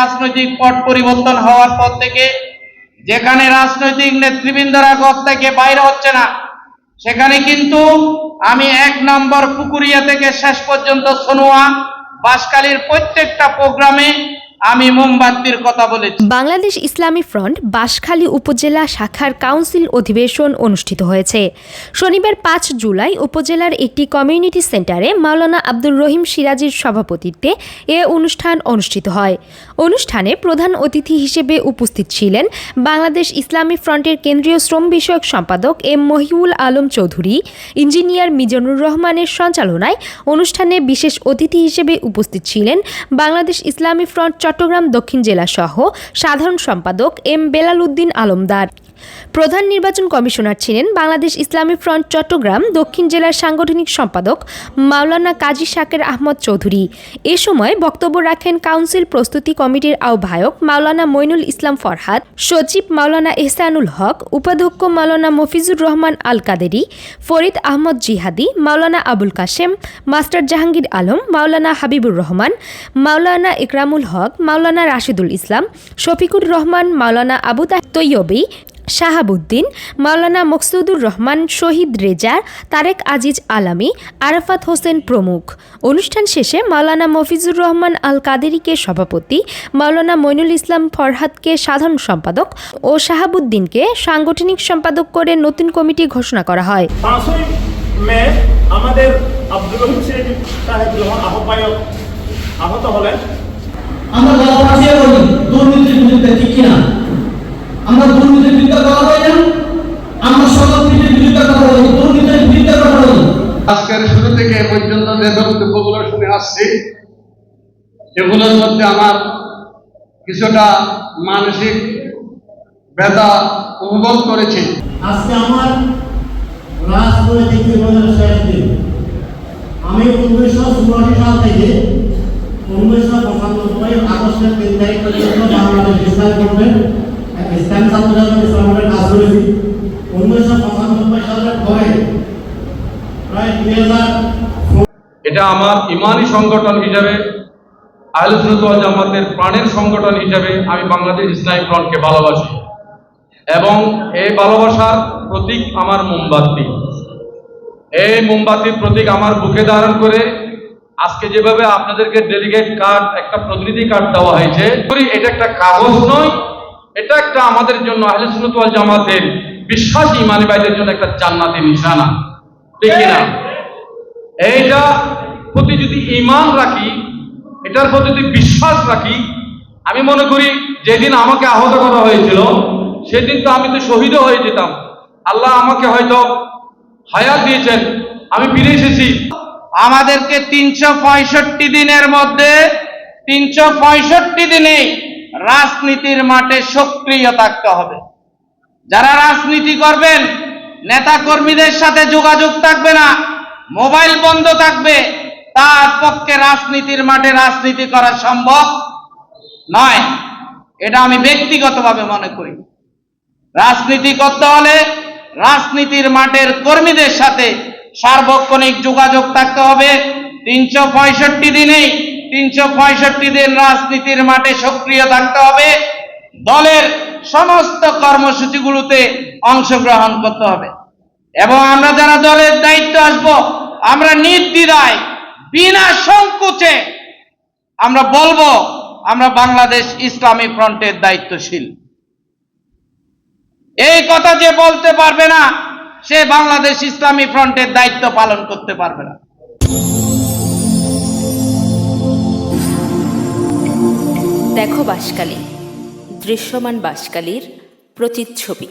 রাজনৈতিক পট পরিবর্তন হওয়ার পর থেকে যেখানে রাজনৈতিক নেতৃবৃন্দরা ঘর থেকে বাইরে হচ্ছে না, সেখানে কিন্তু আমি এক নম্বর পুকুরিয়া থেকে শেষ পর্যন্ত সোনোয়া বাসকালীর প্রত্যেকটা প্রোগ্রামে আমি মোমবাতির কথা বলেছি। বাংলাদেশ ইসলামী ফ্রন্ট বাঁশখালী উপজেলা শাখার কাউন্সিল অধিবেশন অনুষ্ঠিত হয়েছে। শনিবার পাঁচ জুলাই উপজেলার একটি কমিউনিটি সেন্টারে মাওলানা আব্দুর রহিম সিরাজির সভাপতিত্বে এ অনুষ্ঠান অনুষ্ঠিত হয়। অনুষ্ঠানে প্রধান অতিথি হিসেবে উপস্থিত ছিলেন বাংলাদেশ ইসলামী ফ্রন্টের কেন্দ্রীয় শ্রম বিষয়ক সম্পাদক এম মহিউল আলম চৌধুরী, ইঞ্জিনিয়ার মিজানুর রহমানের সঞ্চালনায় অনুষ্ঠানে বিশেষ অতিথি হিসেবে উপস্থিত ছিলেন বাংলাদেশ ইসলামী ফ্রন্ট চট্টগ্রাম দক্ষিণ জেলা সহ সাধারণ সম্পাদক এম বেলাল উদ্দিন আলমদার। প্রধান নির্বাচন কমিশনার ছিলেন বাংলাদেশ ইসলামী ফ্রন্ট চট্টগ্রাম, দক্ষিণ জেলার সাংগঠনিক সম্পাদক মাওলানা কাজী শাকের আহমদ চৌধুরী। এ সময় বক্তব্য রাখেন কাউন্সিল প্রস্তুতি কমিটির আহ্বায়ক মাওলানা মইনুল ইসলাম ফরহাদ, সচিব মাওলানা এহসানুল হক, উপাধ্যক্ষ মাওলানা মফিজুর রহমান আল কাদেরি ফরিদ আহমদ জিহাদি, মাওলানা আবুল কাশেম, মাস্টার জাহাঙ্গীর আলম, মাওলানা হাবিবুর রহমান, মাওলানা ইকরামুল হক, মাওলানা রাশিদুল ইসলাম, শফিকুর রহমান, মাওলানা আবু তৈয়বী শাহাবুদ্দিন মাওলানা মকসুদুর রহমান শহীদ রেজা তারেক আজিজ আলামি আরাফাত হোসেন প্রমুখ। অনুষ্ঠান শেষে মাওলানা মফিজুর রহমান আল কাদেরিকে সভাপতি মাওলানা মইনুল ইসলাম ফরহাদকে সাধারণ সম্পাদক ও শাহাবুদ্দিনকে সাংগঠনিক সম্পাদক করে নতুন কমিটি ঘোষণা করা হয়। আমাদের আব্দুল আহত হলেন আমরা বক্তব্যগুলো শুনে আসছি সেগুলোর মধ্যে আমার কিছুটা মানসিক ব্যথা অনুভব করেছি। আজকে আমার রাজনৈতিক জীবনের শেষ দিন আমি উনিশশো চুরাশি সাল থেকে উনিশশো পঁচানব্বই আগস্টের তিন তারিখ পর্যন্ত বাংলাদেশ ইসলাম ফ্রন্টের ইসলাম ছাত্র ইসলামের কাজ করেছি। উনিশশো পঁচানব্বই সালের পরে প্রায় দুই হাজার আমার ইমানি সংগঠন হিসাবে আহলুসুল জামাতের প্রাণের সংগঠন হিসাবে আমি বাংলাদেশ ইসলামী ফ্রন্টকে ভালোবাসি। এবং এই ভালোবাসার প্রতীক আমার মোমবাতি। এই মোমবাতির প্রতীক আমার বুকে ধারণ করে আজকে যেভাবে আপনাদেরকে ডেলিগেট কার্ড একটা প্রতিনিধি কার্ড দেওয়া হয়েছে করি এটা একটা কাগজ নয় এটা একটা আমাদের জন্য আহলুসুল জামাতের বিশ্বাসী ইমানি ভাইদের জন্য একটা জান্নাতের নিশানা। ঠিক না এইটা প্রতি যদি ইমান রাখি, এটার প্রতি যদি বিশ্বাস রাখি, আমি মনে করি যেদিন আমাকে আহত করা হয়েছিল, সেদিন তো আমি তো শহীদ হয়ে যেতাম। আল্লাহ আমাকে হয়তো হায়াত দিয়েছেন, আমি ফিরে এসেছি। আমাদেরকে তিনশো পঁয়ষট্টি দিনের মধ্যে, তিনশো পঁয়ষট্টি দিনে রাজনীতির মাঠে সক্রিয় থাকতে হবে। যারা রাজনীতি করবেন নেতা কর্মীদের সাথে যোগাযোগ থাকবে না, মোবাইল বন্ধ থাকবে তার পক্ষে রাজনীতির মাঠে রাজনীতি করা সম্ভব নয়। এটা আমি ব্যক্তিগতভাবে মনে করি। রাজনীতি করতে হলে রাজনীতির মাঠের কর্মীদের সাথে সার্বক্ষণিক যোগাযোগ থাকতে হবে। তিনশো পঁয়ষট্টি দিনেই তিনশো পঁয়ষট্টি দিন রাজনীতির মাঠে সক্রিয় থাকতে হবে। দলের সমস্ত কর্মসূচিগুলোতে অংশগ্রহণ করতে হবে। এবং আমরা যারা দলের দায়িত্ব আসব, আমরা নির্দ্বিধায় বিনা সংকোচে আমরা বলব, আমরা বাংলাদেশ ইসলামী ফ্রন্টের দায়িত্বশীল। এই কথা যে বলতে পারবে না, সে বাংলাদেশ ইসলামী ফ্রন্টের দায়িত্ব পালন করতে পারবে না। দেখো বাসকালী, দৃশ্যমান বাসকালীর প্রতিচ্ছবি।